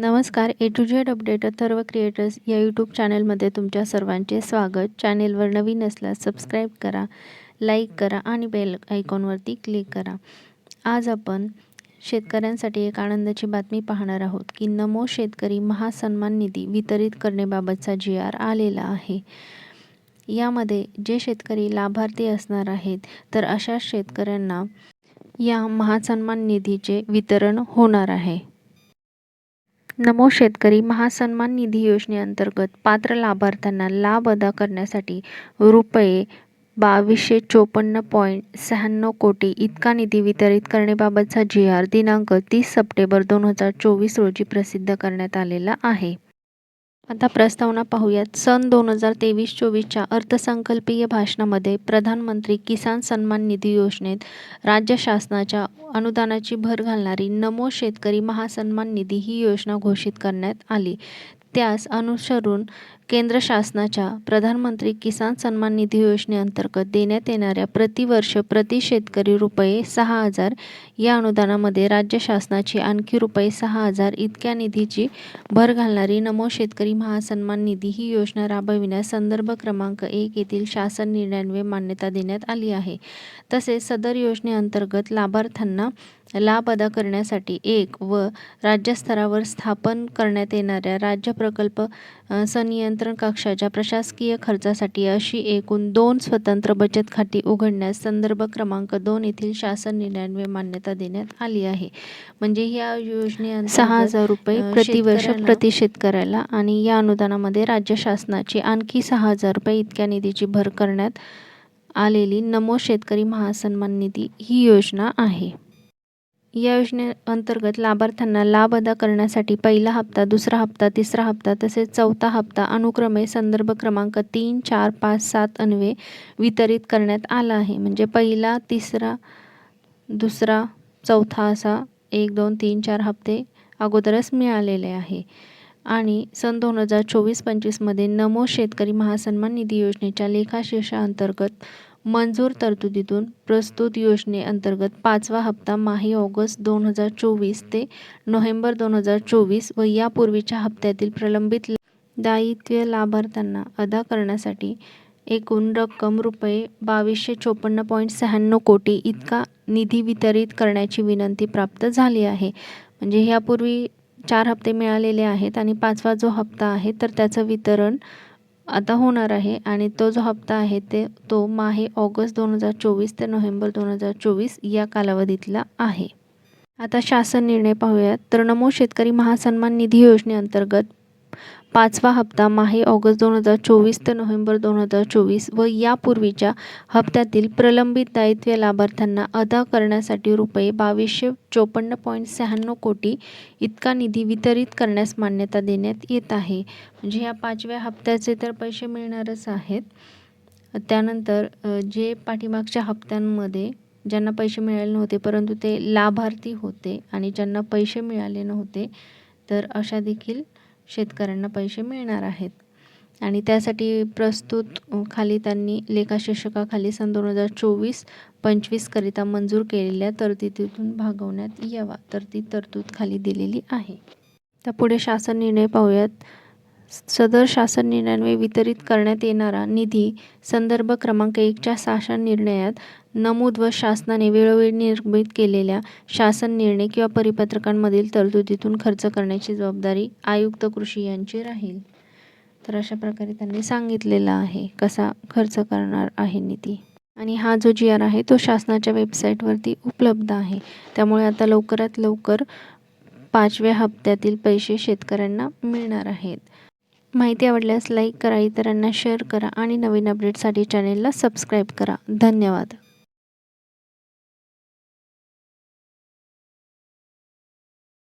नमस्कार A to Z update Atharva creators या YouTube चॅनलमध्ये तुमच्या सर्वांचे स्वागत. चॅनेलवर नवीन असल्यास सबस्क्राईब करा लाईक करा आणि बेल आयकॉनवरती क्लिक करा. आज आपण शेतकऱ्यांसाठी एक आनंदाची बातमी पाहणार आहोत की नमो शेतकरी महासन्मान निधी वितरित करण्याबाबतचा जी आर आलेला आहे. यामध्ये जे शेतकरी लाभार्थी असणार आहेत तर अशा शेतकऱ्यांना या महासन्मान निधीचे वितरण होणार आहे. नमो शेतकरी महासन्मान निधी योजनेअंतर्गत पात्र लाभार्थ्यांना लाभ अदा करण्यासाठी रुपये बावीसशे चोपन्न पॉईंट शहाण्णव कोटी इतका निधी वितरित करण्याबाबतचा जी आर दिनांक तीस सप्टेंबर दोन हजार चोवीस रोजी प्रसिद्ध करण्यात आलेला आहे. आता प्रस्तावना पाहूयात. सन दोन हजार तेवीस चोवीसच्या अर्थसंकल्पीय भाषणामध्ये प्रधानमंत्री किसान सन्मान निधी योजनेत राज्य शासनाच्या अनुदानाची भर घालणारी नमो शेतकरी महासन्मान निधी ही योजना घोषित करण्यात आली. त्यास अनुसरून केंद्र शासनाच्या प्रधानमंत्री किसान सन्मान निधी योजनेअंतर्गत देण्यात येणाऱ्या प्रतिवर्ष प्रति शेतकरी रुपये सहा हजार या अनुदानामध्ये राज्य शासनाची आणखी रुपये सहा हजार इतक्या निधीची भर घालणारी नमो शेतकरी महासन्मान निधी ही योजना राबविण्यास संदर्भ क्रमांक एक येथील शासन निर्णयान्वये मान्यता देण्यात आली आहे. तसेच सदर योजनेअंतर्गत लाभार्थ्यांना लाभ अदा करण्यासाठी एक व राज्यस्तरावर स्थापन करण्यात येणाऱ्या राज्य प्रकल्प संनियंत्रण कक्षाच्या प्रशासकीय खर्चासाठी अशी एकूण दोन स्वतंत्र बचत खाती उघडण्यास संदर्भ क्रमांक दोन येथील शासन निर्णयान्वये मान्यता देण्यात आली आहे. म्हणजे या योजने सहा हजार रुपये प्रतिवर्ष प्रति शेतकऱ्याला आणि या अनुदानामध्ये राज्य शासनाची आणखी सहा हजार रुपये इतक्या निधीची भर करण्यात आलेली नमो शेतकरी महासन्मान निधी ही योजना आहे. या योजनेअंतर्गत लाभार्थ्यांना लाभ अदा करण्यासाठी पहिला हप्ता दुसरा हप्ता तिसरा हप्ता तसेच चौथा हप्ता अनुक्रमे संदर्भ क्रमांक तीन चार पाच सात अन्वे वितरित करण्यात आला आहे. म्हणजे पहिला तिसरा दुसरा चौथा असा एक दोन तीन चार हप्ते अगोदरच मिळालेले आहे. आणि सन दोन हजार चोवीस पंचवीसमध्ये नमो शेतकरी महासन्मान निधी योजनेच्या लेखाशीर्षाअंतर्गत मंजूर तरतुदीतून प्रस्तुत योजनेअंतर्गत पाचवा हप्ता माही ऑगस्ट दोन हजार चोवीस ते नोव्हेंबर दोन हजार चोवीस व यापूर्वीच्या हप्त्यातील प्रलंबित दायित्व लाभार्थ्यांना अदा करण्यासाठी एकूण रक्कम रुपये बावीसशे चोपन्न पॉईंट शहाण्णव कोटी इतका निधी वितरित करण्याची विनंती प्राप्त झाली आहे. म्हणजे ह्यापूर्वी चार हप्ते मिळालेले आहेत आणि पाचवा जो हप्ता आहे तर त्याचं वितरण आता होणार आहे आणि तो जो हप्ता आहे ते तो माहे ऑगस्ट दोन हजार चोवीस ते नोव्हेंबर दोन हजार चोवीस या कालावधीतला आहे. आता शासन निर्णय पाहूयात. तर नमो शेतकरी महासन्मान निधी योजनेअंतर्गत पाचवा हप्ता माहे ऑगस्ट दोन हजार चोवीस ते नोव्हेंबर दोन हजार चोवीस व यापूर्वीच्या हप्त्यातील प्रलंबित दायित्व लाभार्थ्यांना अदा करण्यासाठी रुपये बावीसशे चोपन्न पॉईंट शहाण्णव कोटी इतका निधी वितरित करण्यास मान्यता देण्यात येत आहे. म्हणजे या पाचव्या हप्त्याचे तर पैसे मिळणारच आहेत. त्यानंतर जे पाठीमागच्या हप्त्यांमध्ये ज्यांना पैसे मिळाले नव्हते परंतु ते लाभार्थी होते आणि ज्यांना पैसे मिळाले नव्हते तर अशा देखील शेतकऱ्यांना पैसे मिळणार आहेत. आणि त्यासाठी प्रस्तुत खाली त्यांनी लेखाशीर्षकाखाली सन दोन हजार चोवीस पंचवीसकरिता मंजूर केलेल्या तरतुदीतून भागवण्यात यावा. तर ती तरतूद खाली दिलेली आहे. तर पुढे शासन निर्णय पाहूयात. सदर शासन निर्णयान्वये वितरित करण्यात येणारा निधी संदर्भ क्रमांक एकच्या शासन निर्णयात नमूद व शासनाने वेळोवेळी निर्मित केलेल्या शासन निर्णय किंवा परिपत्रकांमधील तरतुदीतून खर्च करण्याची जबाबदारी आयुक्त कृषी यांची राहील. तर अशा प्रकारे त्यांनी सांगितलेलं आहे कसा खर्च करणार आहे निधी. आणि हा जो जी आर आहे तो शासनाच्या वेबसाईटवरती उपलब्ध आहे. त्यामुळे आता लवकरात लवकर पाचव्या हप्त्यातील पैसे शेतकऱ्यांना मिळणार आहेत. माहिती आवडल्यास लाईक करा इतरांना शेअर करा आणि नवीन अपडेटसाठी चॅनेलला सबस्क्राईब करा. धन्यवाद.